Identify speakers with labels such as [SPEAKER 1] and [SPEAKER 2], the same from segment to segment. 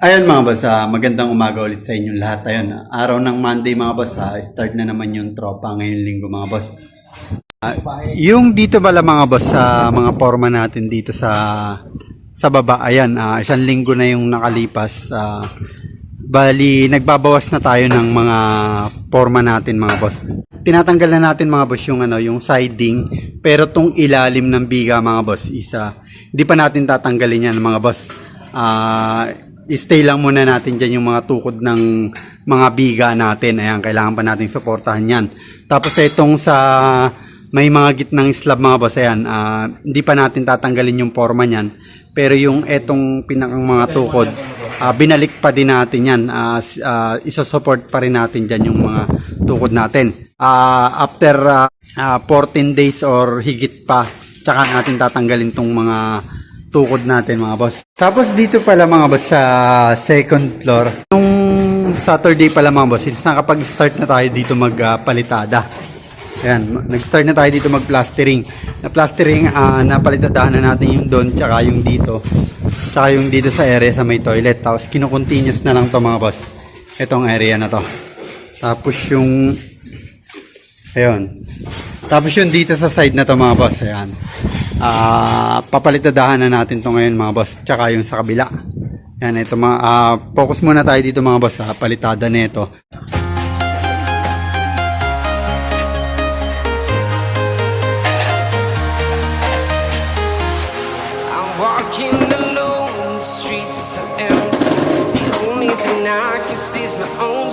[SPEAKER 1] Ayun mga boss, ah, magandang umaga ulit sa inyong lahat. Ayun, ah, araw ng Monday mga boss, ah, start na naman yung tropa ngayong linggo mga boss. Ah, yung dito pala mga boss sa mga forma natin dito sa sa baba, ayan, ah, isang linggo na yung nakalipas. ah, bali, nagbabawas na tayo ng mga forma natin mga boss. Tinatanggal na natin mga boss yung ano, yung siding, pero tong ilalim ng biga mga boss, isa, hindi pa natin tatanggalin yan mga boss. Ah, stay lang muna natin dyan yung mga tukod ng mga biga natin. Ayan, kailangan pa natin suportahan yan. Tapos itong sa may mga gitnang slab mga boss, ayan, ah, hindi pa natin tatanggalin yung forma niyan. Pero yung etong pinakang mga tukod, ah, binalik pa din natin yan. S- ah, isa-support pa rin natin dyan yung mga tukod natin. Ah, after ah, ah, 14 days or higit pa, tsaka natin tatanggalin tong mga tukod natin mga boss. Tapos dito pala mga boss sa second floor. Nung Saturday pala mga boss, since nakapag-start na tayo dito magpalitada. Ayan, nag-start na tayo dito mag-plastering. Na plastering, ah, napalitadahan na natin yung doon, tsaka yung dito. Tsaka yung dito sa area sa may toilet. Tapos kinukontinuous na lang to mga boss. Itong area na to. Tapos yung Ayun. Tapos yung dito sa side na to mga boss, ayan. Ah, papalitadahan na natin to ngayon mga boss, tsaka yung sa kabila. Yan, ito mga ah, focus muna tayo dito mga boss sa palitada nito.
[SPEAKER 2] I can see my own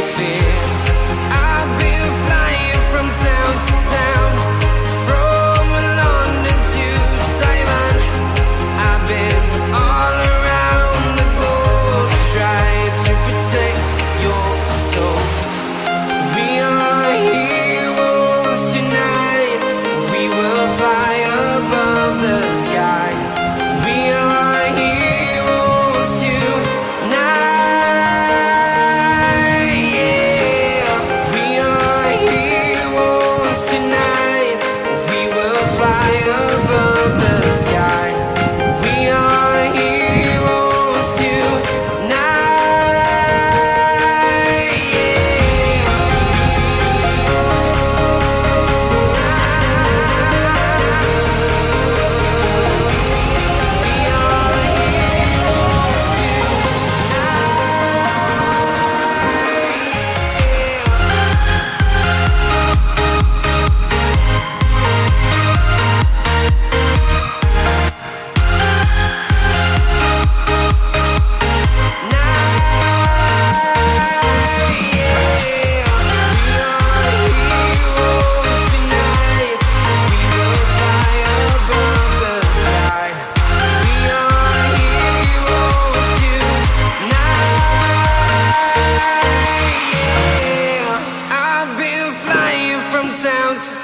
[SPEAKER 2] me feel. Fly above the sky.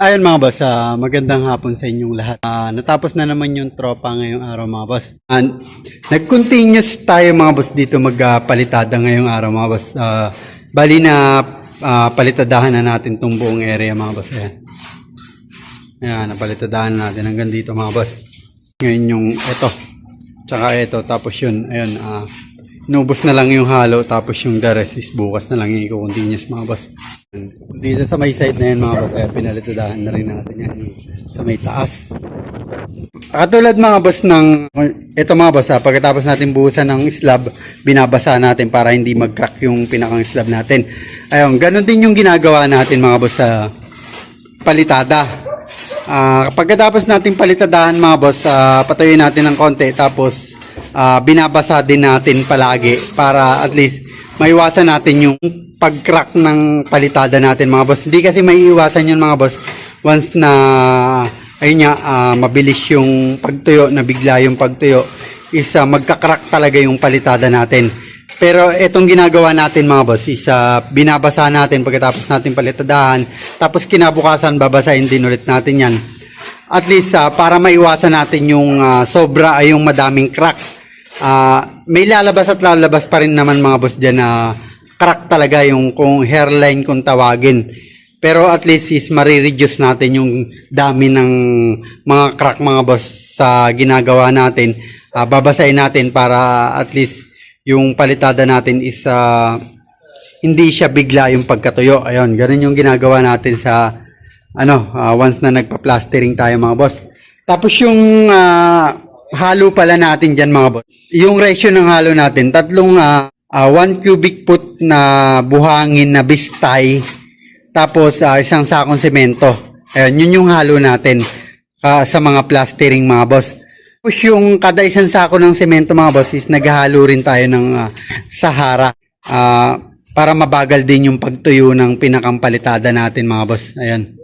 [SPEAKER 1] Ayun mga boss, ah, magandang hapon sa inyong lahat. Ah, natapos na naman yung tropa ngayong araw mga boss. And nag-continuous tayo mga boss dito magpalitada ngayong araw mga boss. Ah, bali na ah, palitadahan na natin tong buong area mga boss. Ayan. Ayan, napalitadahan na natin hanggang dito mga boss. Ngayon yung ito. Tsaka ito. Tapos yun, ayun. ah inubos na lang yung halo. Tapos yung the rest is bukas na lang yung i-continuous mga boss. Dito sa may side na yan mga boss, ay pinalitadahan na rin natin yan yung sa may taas. Katulad mga boss ng, ito mga boss ha, pagkatapos natin buhusan ng slab, binabasa natin para hindi mag-crack yung pinakang slab natin. Ayun, ganun din yung ginagawa natin mga boss sa palitada. Ah, pagkatapos natin palitadahan mga boss, ah, patayin natin ng konti tapos ah, binabasa din natin palagi para at least maiwasan natin yung pag-crack ng palitada natin mga boss. Hindi kasi may iwasan yun mga boss once na ayun nga, ah, mabilis yung pagtuyo, na bigla yung pagtuyo is ah, magka-crack talaga yung palitada natin. Pero itong ginagawa natin mga boss is ah, binabasa natin pagkatapos natin palitadahan tapos kinabukasan babasahin din ulit natin yan. At least ah, para maiwasan natin yung ah, sobra ay yung madaming crack. Ah, may lalabas at lalabas pa rin naman mga boss dyan na crack talaga yung kung hairline kung tawagin. Pero at least is marireduce natin yung dami ng mga crack mga boss sa ginagawa natin. Ah, babasahin natin para at least yung palitada natin is ah, hindi siya bigla yung pagkatuyo. Ayun, ganun yung ginagawa natin sa ano, ah, once na nagpa-plastering tayo mga boss. Tapos yung ah, halo pala natin dyan mga boss. Yung ratio ng halo natin, tatlong 1 cubic foot na buhangin na bistay, tapos ah, isang sakong semento. Ayun, yun yung halo natin ah, sa mga plastering mga boss. Tapos yung kada isang sako ng semento mga boss is naghahalo rin tayo ng ah, Sahara ah, para mabagal din yung pagtuyo ng pinakampalitada natin mga boss. Ayan.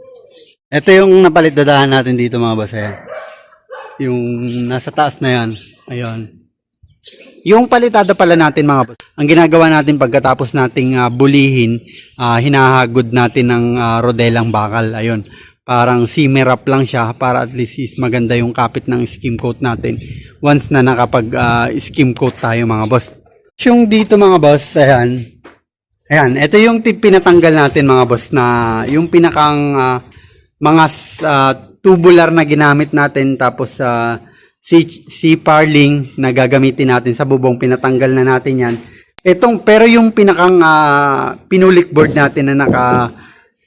[SPEAKER 1] Ito yung napalitadahan natin dito mga boss. Ayan. Yung nasa taas na yan. Ayun. Yung palitada pala natin mga boss, ang ginagawa natin pagkatapos nating ah, bulihin, ah, hinahagod natin ng ah, rodelang bakal. Ayun. Parang simmer up lang siya para at least is maganda yung kapit ng skim coat natin once na nakapag ah, skim coat tayo mga boss. Yung dito mga boss, ayan. Ayan, ito yung tip pinatanggal natin mga boss na yung pinakang ah, mga ah, tubular na ginamit natin tapos sa si si parling na gagamitin natin sa bubong pinatanggal na natin yan. Itong pero yung pinakang ah, pinulik board natin na naka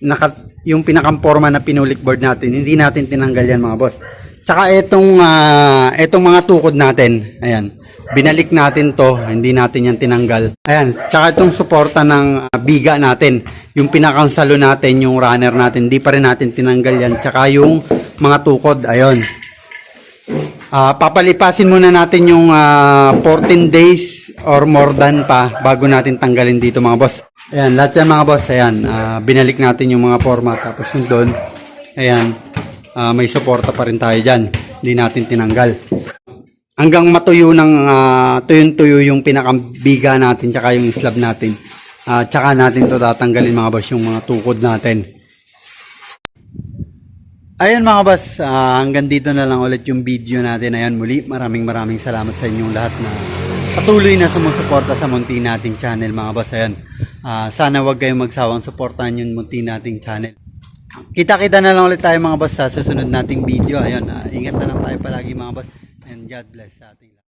[SPEAKER 1] naka yung pinakang forma na pinulik board natin, hindi natin tinanggal yan mga boss. Tsaka itong ah, itong mga tukod natin, ayan. Binalik natin to, hindi natin yan tinanggal. Ayan, tsaka itong suporta ng ah, biga natin, yung pinakang salo natin, yung runner natin, hindi pa rin natin tinanggal yan. Tsaka yung mga tukod, ayun. Ah, papalipasin muna natin yung ah, 14 days or more than pa bago natin tanggalin dito mga boss. Ayan, lahat yan mga boss, ayan, ah, binalik natin yung mga forma tapos yung doon, ayan, ah, may suporta pa rin tayo dyan, hindi natin tinanggal. Hanggang matuyo ng ah, tuyong-tuyo yung pinakabiga natin tsaka yung slab natin. Ah, tsaka natin to tatanggalin mga boss yung mga tukod natin. Ayun mga boss, ah, hanggang dito na lang ulit yung video natin. Ayan muli, maraming maraming salamat sa inyong lahat na patuloy na sumusuporta sa munti nating channel mga boss. Ayan, ah, sana wag kayong magsawang suportahan yung munti nating channel. Kita-kita na lang ulit tayo mga boss sa susunod nating video. Ayun, ah, ingat na lang tayo palagi mga boss. And God bless sa ating.